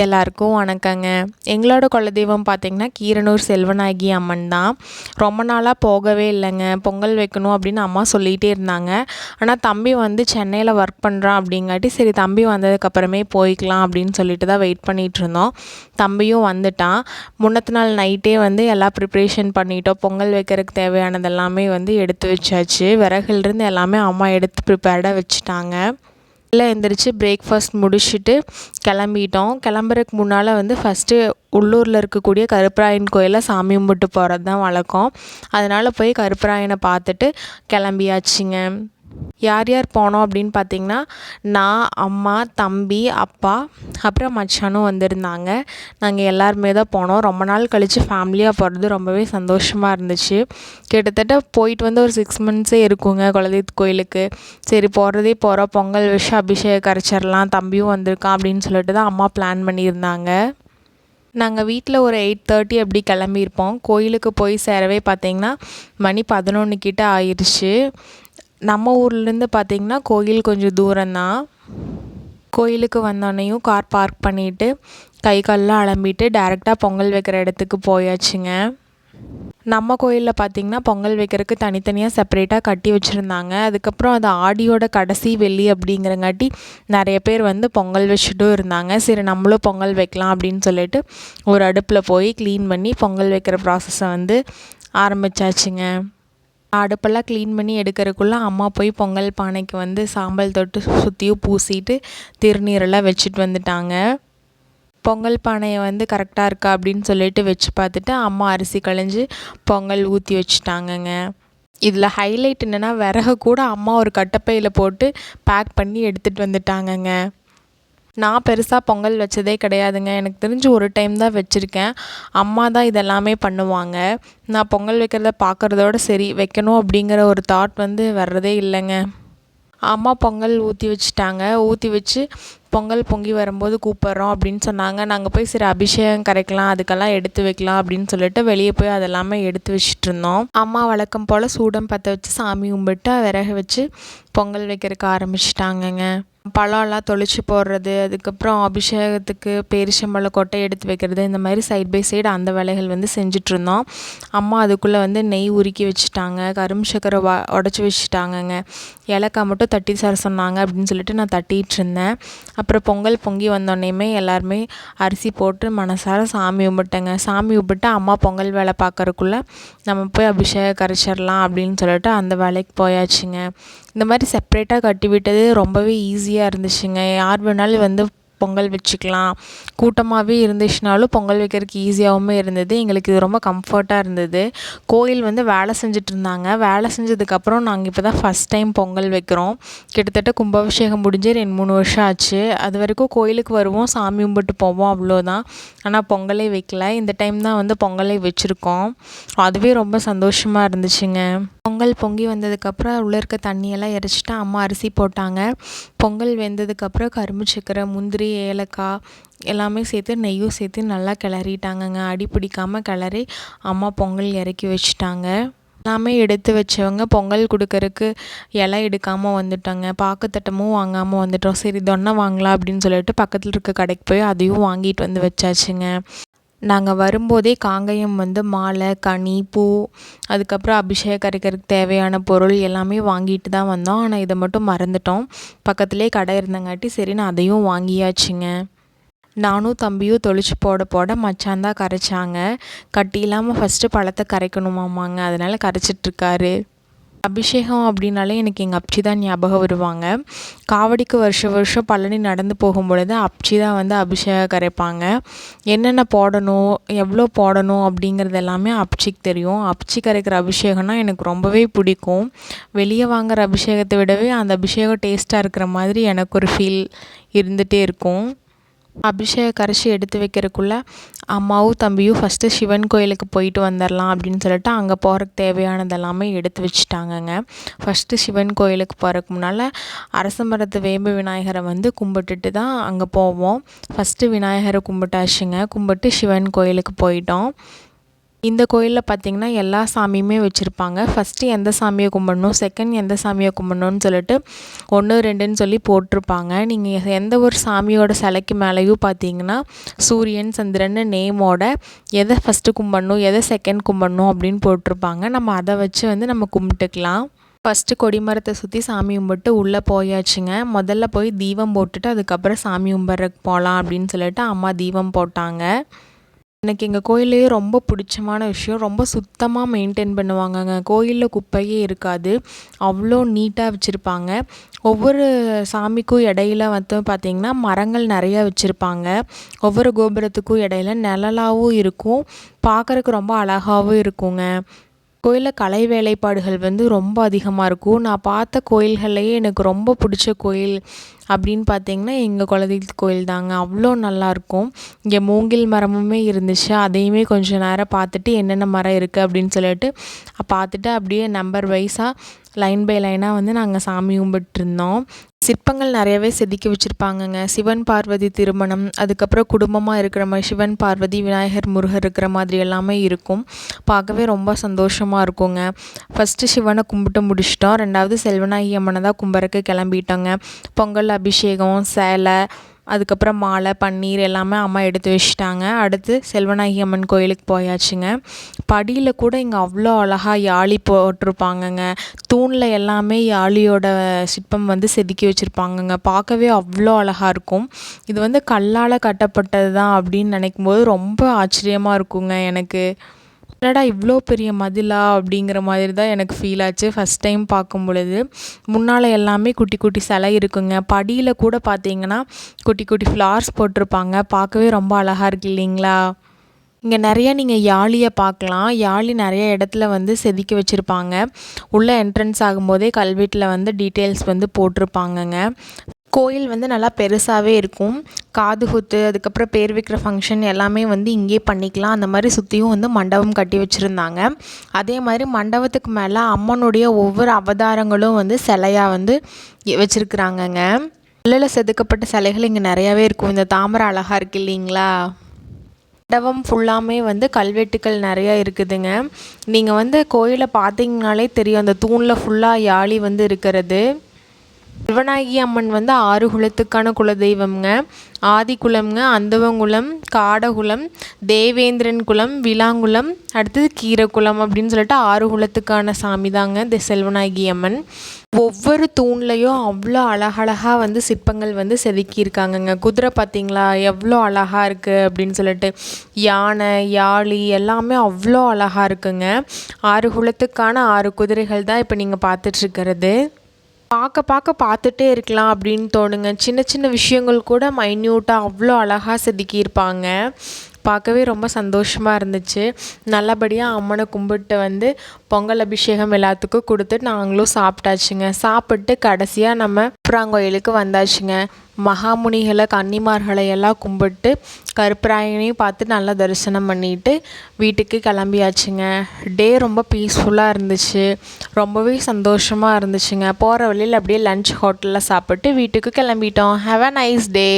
எல்லாருக்கும் வணக்கங்க. எங்களோட குலதெய்வம் பார்த்திங்கன்னா கீரனூர் செல்வநாயகி அம்மன் தான். ரொம்ப நாளாக போகவே இல்லைங்க. பொங்கல் வைக்கணும் அப்படின்னு அம்மா சொல்லிகிட்டே இருந்தாங்க. ஆனால் தம்பி வந்து சென்னையில் ஒர்க் பண்ணுறான் அப்படிங்காட்டி சரி தம்பி வந்ததுக்கப்புறமே போய்க்கலாம் அப்படின்னு சொல்லிட்டு தான் வெயிட் பண்ணிகிட்டு இருந்தோம். தம்பியும் வந்துட்டான். முன்னத்து நாள் நைட்டே வந்து எல்லாம் ப்ரிப்ரேஷன் பண்ணிட்டோம். பொங்கல் வைக்கிறதுக்கு தேவையானது எல்லாமே வந்து எடுத்து வச்சாச்சு. விறகுலேருந்து எல்லாமே அம்மா எடுத்து ப்ரிப்பேர்டாக வச்சுட்டாங்க. காலையில் எழுந்திரிச்சு பிரேக்ஃபாஸ்ட் முடிச்சுட்டு கிளம்பிட்டோம். கிளம்புறதுக்கு முன்னால் வந்து ஃபஸ்ட்டு உள்ளூரில் இருக்கக்கூடிய கருப்பராயன் கோயிலில் சாமி கும்பிட்டு போகிறது தான் வழக்கம். அதனால் போய் கருப்பராயனை பார்த்துட்டு கிளம்பியாச்சுங்க. யார் யார் போனோம் அப்படின்னு பார்த்தீங்கன்னா நான் அம்மா தம்பி அப்பா அப்புறம் மச்சானும் வந்திருந்தாங்க. நாங்கள் எல்லாருமே தான் போனோம். ரொம்ப நாள் கழித்து ஃபேமிலியாக போகிறது ரொம்பவே சந்தோஷமாக இருந்துச்சு. கிட்டத்தட்ட போயிட்டு வந்து ஒரு சிக்ஸ் மந்த்ஸே இருக்குங்க குலதெய்வ கோயிலுக்கு. சரி போகிறதே போகிறோம் பொங்கல் விஷ அபிஷேகம் கரைச்சிடலாம். தம்பியும் வந்திருக்கான் அப்படின்னு சொல்லிட்டு தான் அம்மா பிளான் பண்ணியிருந்தாங்க. நாங்கள் வீட்டில் ஒரு எயிட் தேர்ட்டி அப்படி கிளம்பியிருப்போம். கோயிலுக்கு போய் சேரவே பார்த்திங்கன்னா மணி பதினொன்று கிட்ட ஆயிடுச்சு நம்ம ஊர்லேருந்து பார்த்திங்கன்னா கோயில் கொஞ்சம் தூரம்தான். கோயிலுக்கு வந்தோடனையும் கார் பார்க் பண்ணிவிட்டு கை கால்லாம் அலம்பிட்டு டேரெக்டாக பொங்கல் வைக்கிற இடத்துக்கு போயாச்சுங்க. நம்ம கோயிலில் பார்த்திங்கன்னா பொங்கல் வைக்கிறதுக்கு தனித்தனியாக செப்பரேட்டாக கட்டி வச்சுருந்தாங்க. அதுக்கப்புறம் அது ஆடியோட கடைசி வெள்ளி அப்படிங்கிறங்காட்டி நிறைய பேர் வந்து பொங்கல் வச்சுட்டும் இருந்தாங்க. சரி நம்மளும் பொங்கல் வைக்கலாம் அப்படின்னு சொல்லிட்டு ஒரு அடுப்பில் போய் க்ளீன் பண்ணி பொங்கல் வைக்கிற ப்ராசஸை வந்து ஆரம்பித்தாச்சுங்க அடுப்பெல்லாம் க்ளீன் பண்ணி எடுக்கிறதுக்குள்ளே அம்மா போய் பொங்கல் பானைக்கு வந்து சாம்பல் தொட்டு சுற்றியும் பூசிட்டு திருநீரெல்லாம் வச்சுட்டு வந்துட்டாங்க. பொங்கல் பானையை வந்து கரெக்டாக இருக்கா அப்படின்னு சொல்லிட்டு வச்சு பார்த்துட்டு அம்மா அரிசி களைஞ்சி பொங்கல் ஊற்றி வச்சுட்டாங்கங்க. இதில் ஹைலைட் என்னென்னா விறகு கூட அம்மா ஒரு கட்டப்பையில் போட்டு பேக் பண்ணி எடுத்துகிட்டு வந்துட்டாங்கங்க. நான் பெருசாக பொங்கல் வச்சதே கிடையாதுங்க. எனக்கு தெரிஞ்சு ஒரு டைம் தான் வச்சுருக்கேன். அம்மா தான் இதெல்லாமே பண்ணுவாங்க. நான் பொங்கல் வைக்கிறத பார்க்குறதோட சரி வைக்கணும் அப்படிங்கிற ஒரு தாட் வந்து வர்றதே இல்லைங்க. அம்மா பொங்கல் ஊற்றி வச்சுட்டாங்க. ஊற்றி வச்சு பொங்கல் பொங்கி வரும்போது கூப்பிட்றோம் அப்படின்னு சொன்னாங்க. நாங்கள் போய் சரி அபிஷேகம் கரைக்கலாம் அதுக்கெல்லாம் எடுத்து வைக்கலாம் அப்படின்னு சொல்லிட்டு வெளியே போய் அதெல்லாமே எடுத்து வச்சுட்டு இருந்தோம். அம்மா வழக்கம் போல் சூடம் பற்ற வச்சு சாமி கும்பிட்டு விறகு வச்சு பொங்கல் வைக்கிறதுக்கு ஆரம்பிச்சிட்டாங்கங்க. பழம்லாம் தொளிச்சு போடுறது அதுக்கப்புறம் அபிஷேகத்துக்கு பேரிச்சம்பழம் கொட்டை எடுத்து வைக்கிறது இந்த மாதிரி சைட் பை சைடு அந்த வேலைகள் வந்து செஞ்சிட்ருந்தோம் அம்மா அதுக்குள்ளே வந்து நெய் உருக்கி வச்சுட்டாங்க கரும் சக்கரை வ உடச்சி வச்சுட்டாங்கங்க. ஏலக்காய் மட்டும் தட்டி சார சொன்னாங்க அப்படின்னு சொல்லிட்டு நான் தட்டிகிட்டு இருந்தேன். அப்புறம் பொங்கல் பொங்கி வந்தோடனேயுமே எல்லாருமே அரிசி போட்டு மனசார சாமி கும்பிட்டேங்க. சாமி கும்பிட்டு அம்மா பொங்கல் வேலை பார்க்கறக்குள்ளே நம்ம போய் அபிஷேகம் கரைச்சிடலாம் அப்படின்னு சொல்லிட்டு அந்த வேலைக்கு போயாச்சுங்க. இந்த மாதிரி செப்ரேட்டாக கட்டி விட்டது ரொம்பவே ஈஸியாக இருந்துச்சுங்க. யார் வேணாலும் வந்து பொங்கல் வச்சுக்கலாம். கூட்டமாகவே இருந்துச்சுனாலும் பொங்கல் வைக்கிறதுக்கு ஈஸியாகவும் இருந்தது. எங்களுக்கு இது ரொம்ப கம்ஃபர்ட்டாக இருந்தது. கோயில் வந்து வேலை செஞ்சுட்டு இருந்தாங்க வேலை செஞ்சதுக்கப்புறம் நாங்கள் இப்போ தான் ஃபஸ்ட் டைம் பொங்கல் வைக்கிறோம். கிட்டத்தட்ட கும்பாபிஷேகம் முடிஞ்சு ரெண்டு மூணு வருஷம் ஆச்சு. அது வரைக்கும் கோயிலுக்கு வருவோம் சாமி கும்பிட்டு போவோம் அவ்வளோதான் ஆனால் பொங்கலே வைக்கல. இந்த டைம் தான் வந்து பொங்கலே வச்சுருக்கோம். அதுவே ரொம்ப சந்தோஷமாக இருந்துச்சுங்க. பொங்கல் பொங்கி வந்ததுக்கப்புறம் உள்ளே இருக்க தண்ணியெல்லாம் இறச்சிட்டு அம்மா அரிசி போட்டாங்க. பொங்கல் வெந்ததுக்கப்புறம் கரும்பு சக்கரை முந்திரி ஏலக்காய் எல்லாமே சேர்த்து நெய்யும் சேர்த்து நல்லா கிளறிட்டாங்கங்க. அடி பிடிக்காமல் கிளறி அம்மா பொங்கல் இறக்கி வச்சுட்டாங்க. எல்லாமே எடுத்து வச்சவங்க பொங்கல் கொடுக்கறக்கு இலை எடுக்காமல் வந்துட்டாங்க. பாக்குத்தட்டமும் வாங்காமல் வந்துட்டோம். சரி தொன்னை வாங்கலாம் அப்படின்னு சொல்லிட்டு பக்கத்தில் இருக்க கடைக்கு போய் அதையும் வாங்கிட்டு வந்து வச்சாச்சுங்க. நாங்கள் வரும்போதே காங்கயம் வந்து மாலை கனி பூ அதுக்கப்புறம் அபிஷேகம் கரைக்கிறதுக்கு தேவையான பொருள் எல்லாமே வாங்கிட்டு தான் வந்தோம். ஆனால் இதை மட்டும் மறந்துட்டோம். பக்கத்துலேயே கடை இருந்தங்காட்டி சரி நான் அதையும் வாங்கியாச்சுங்க. நானும் தம்பியும் தொளிச்சு போட போட மச்சான் தான் கரைச்சாங்க. கட்டி இல்லாமல் ஃபஸ்ட்டு பழத்தை கரைக்கணுமாமாங்க. அதனால் கரைச்சிட்ருக்காரு அபிஷேகம் அப்படின்னாலே எனக்கு எங்கள் அப்ச்சி தான் ஞாபகம் வருவாங்க. காவடிக்கு வருஷம் வருஷம் பழனி நடந்து போகும் பொழுது அப்ச்சி தான் வந்து அபிஷேகம் கரைப்பாங்க. என்னென்ன போடணும் எவ்வளோ போடணும் அப்படிங்கிறது எல்லாமே அப்ச்சிக்கு தெரியும். அப்ச்சி கரைக்கிற அபிஷேகம்னா எனக்கு ரொம்பவே பிடிக்கும். வெளியே வாங்குற அபிஷேகத்தை விடவே அந்த அபிஷேகம் டேஸ்ட்டாக இருக்கிற மாதிரி எனக்கு ஒரு ஃபீல் இருந்துகிட்டே இருக்கும். அபிஷேக கரைச்சி எடுத்து வைக்கிறதுக்குள்ள அம்மாவும் தம்பியும் ஃபஸ்ட்டு சிவன் கோயிலுக்கு போயிட்டு வந்துடலாம் அப்படின்னு சொல்லிட்டு அங்கே போகிறக்கு தேவையானது எல்லாமே எடுத்து வச்சுட்டாங்கங்க. ஃபஸ்ட்டு சிவன் கோயிலுக்கு போகிறதுக்கு முன்னால் அரச மரத்து வேம்பு விநாயகரை வந்து கும்பிட்டுட்டு தான் அங்கே போவோம். ஃபஸ்ட்டு விநாயகரை கும்பிட்டாச்சுங்க. கும்பிட்டு சிவன் கோயிலுக்கு போயிட்டோம். இந்த கோயிலில் பார்த்திங்கன்னா எல்லா சாமியுமே வச்சுருப்பாங்க. ஃபஸ்ட்டு எந்த சாமியை கும்பிடணும் செகண்ட் எந்த சாமியை கும்பிடணும்னு சொல்லிட்டு ஒன்று ரெண்டுன்னு சொல்லி போட்டிருப்பாங்க. நீங்கள் எந்த ஒரு சாமியோட சிலைக்கு மேலேயும் பார்த்தீங்கன்னா சூரியன் சந்திரன் நேமோட எதை ஃபஸ்ட்டு கும்பிடணும் எதை செகண்ட் கும்பிடணும் அப்படின்னு போட்டிருப்பாங்க. நம்ம அதை வச்சு வந்து நம்ம கும்பிட்டுக்கலாம். ஃபஸ்ட்டு கொடிமரத்தை சுற்றி சாமி கும்பிட்டு உள்ளே போயாச்சுங்க. முதல்ல போய் தீபம் போட்டுட்டு அதுக்கப்புறம் சாமி கும்பிட்றக்கு போகலாம் அப்படின்னு சொல்லிட்டு அம்மா தீபம் போட்டாங்க. எனக்கு எங்கள் கோயில்லையே ரொம்ப பிடிச்சமான விஷயம் ரொம்ப சுத்தமாக மெயின்டைன் பண்ணுவாங்கங்க. கோயிலில் குப்பையே இருக்காது. அவ்வளோ நீட்டாக வச்சுருப்பாங்க. ஒவ்வொரு சாமிக்கும் இடையில வந்து பார்த்திங்கன்னா மரங்கள் நிறையா வச்சுருப்பாங்க. ஒவ்வொரு கோபுரத்துக்கும் இடையில நிழலாவும் இருக்கும். பார்க்குறக்கு ரொம்ப அழகாகவும் இருக்குங்க. கோயிலில் கலை வேலைப்பாடுகள் வந்து ரொம்ப அதிகமாக இருக்கும். நான் பார்த்த கோயில்கள்லையே எனக்கு ரொம்ப பிடிச்ச கோயில் அப்படின்னு பார்த்தீங்கன்னா எங்கள் குலதெய்வ கோயில் தாங்க. அவ்வளோ நல்லாயிருக்கும் இங்கே மூங்கில் மரமுமே இருந்துச்சு. அதையுமே கொஞ்சம் நேரம் பார்த்துட்டு என்னென்ன மரம் இருக்குது அப்படின்னு சொல்லிட்டு பார்த்துட்டு அப்படியே நம்பர் வைஸாக லைன் பை லைனாக வந்து நாங்கள் சாமி கும்பிட்டுருந்தோம் சிற்பங்கள் நிறையவே செதுக்கி வச்சுருப்பாங்கங்க. சிவன் பார்வதி திருமணம் அதுக்கப்புறம் குடும்பமாக இருக்கிற மாதிரி சிவன் பார்வதி விநாயகர் முருகர் இருக்கிற மாதிரி எல்லாமே இருக்கும். பார்க்கவே ரொம்ப சந்தோஷமாக இருக்குங்க. ஃபஸ்ட்டு சிவனை கும்பிட்டு முடிச்சிட்டோம். ரெண்டாவது செல்வநாயகி அம்மனை தான் கும்பறக்கு கிளம்பிட்டோங்க. பொங்கல் அபிஷேகம் சேலை அதுக்கப்புறம் மாலை பன்னீர் எல்லாமே அம்மா எடுத்து வச்சுட்டாங்க. அடுத்து செல்வநாயகி அம்மன் கோயிலுக்கு போயாச்சுங்க. படியில் கூட இங்கே அவ்வளோ அழகாக யாழி போட்டிருப்பாங்கங்க. தூணில் எல்லாமே யாழியோட சிற்பம் வந்து செதுக்கி வச்சுருப்பாங்கங்க. பார்க்கவே அவ்வளோ அழகாக இருக்கும். இது வந்து கல்லால் கட்டப்பட்டது தான் அப்படின்னு நினைக்கும் போது ரொம்ப ஆச்சரியமாக இருக்குங்க எனக்கு. என்னடா இவ்வளோ பெரிய மதிலா அப்படிங்கிற மாதிரி தான் எனக்கு ஃபீல் ஆச்சு. ஃபஸ்ட் டைம் பார்க்கும் பொழுது. முன்னால் எல்லாமே குட்டி குட்டி சிலை இருக்குங்க. படியில் கூட பார்த்தீங்கன்னா குட்டி குட்டி ஃப்ளார்ஸ் போட்டிருப்பாங்க. பார்க்கவே ரொம்ப அழகாக இருக்கு இல்லைங்களா? இங்கே நிறைய நீங்கள் யாழியை பார்க்கலாம். யாழி நிறைய இடத்துல வந்து செதுக்கி வச்சுருப்பாங்க. உள்ளே என்ட்ரன்ஸ் ஆகும்போதே கல்வெட்டில் வந்து டீட்டெயில்ஸ் வந்து போட்டிருப்பாங்கங்க. கோயில் வந்து நல்லா பெருசாகவே இருக்கும். காது குத்து அதுக்கப்புறம் பேர் வைக்கிற ஃபங்க்ஷன் எல்லாமே வந்து இங்கேயே பண்ணிக்கலாம். அந்த மாதிரி சுற்றியும் வந்து மண்டபம் கட்டி வச்சுருந்தாங்க. அதே மாதிரி மண்டபத்துக்கு மேலே அம்மனுடைய ஒவ்வொரு அவதாரங்களும் வந்து சிலையாக வந்து வச்சுருக்குறாங்கங்க. கல்லில் செதுக்கப்பட்ட சிலைகள் இங்கே நிறையாவே இருக்கும். இந்த தாமரை அழகாக இருக்குது இல்லைங்களா? மண்டபம் ஃபுல்லாமே வந்து கல்வெட்டுக்கள் நிறையா இருக்குதுங்க. நீங்கள் வந்து கோயிலை பார்த்தீங்கனாலே தெரியும். அந்த தூணில் ஃபுல்லாக யாழி வந்து இருக்கிறது. சிவநாயகி அம்மன் வந்து ஆறு குலத்துக்கான குலதெய்வம்ங்க. ஆதிக்குளம்ங்க அந்தவங்குளம் காடகுலம் தேவேந்திரன் குலம் விலாங்குளம் அடுத்தது கீரக்குளம் அப்படின்னு சொல்லிட்டு ஆறு குலத்துக்கான சாமி தாங்க இந்த செல்வநாயகி அம்மன். ஒவ்வொரு தூண்லேயும் அவ்வளோ அழகழகாக வந்து சிற்பங்கள் வந்து செதுக்கியிருக்காங்கங்க. குதிரை பார்த்தீங்களா எவ்வளோ அழகாக இருக்குது அப்படின்னு சொல்லிட்டு. யானை யாழி எல்லாமே அவ்வளோ அழகாக இருக்குங்க. ஆறு குலத்துக்கான ஆறு குதிரைகள் தான் இப்போ நீங்கள் பார்த்துட்ருக்கிறது பார்க்க பார்க்க பார்த்துட்டே இருக்கலாம் அப்படின்னு தோணுங்க. சின்ன சின்ன விஷயங்கள் கூட மைன்யூட்டாக அவ்வளோ அழகாக செதுக்கியிருப்பாங்க. பார்க்கவே ரொம்ப சந்தோஷமாக இருந்துச்சு. நல்லபடியாக அம்மனை கும்பிட்டு வந்து பொங்கல் அபிஷேகம் எல்லாத்துக்கும் கொடுத்துட்டு நாங்களும் சாப்பிட்டாச்சுங்க. சாப்பிட்டு கடைசியாக நம்ம புறாங்கோயிலுக்கு வந்தாச்சுங்க. மகாமுனிகளை கன்னிமார்களை எல்லாம் கும்பிட்டு கருப்பராயனையும் பார்த்து நல்லா தரிசனம் பண்ணிட்டு வீட்டுக்கு கிளம்பியாச்சுங்க. டே ரொம்ப பீஸ்ஃபுல்லாக இருந்துச்சு. ரொம்பவே சந்தோஷமாக இருந்துச்சுங்க. போகிற வழியில் அப்படியே லஞ்ச் ஹோட்டலில் சாப்பிட்டு வீட்டுக்கு கிளம்பிட்டோம். Have a nice day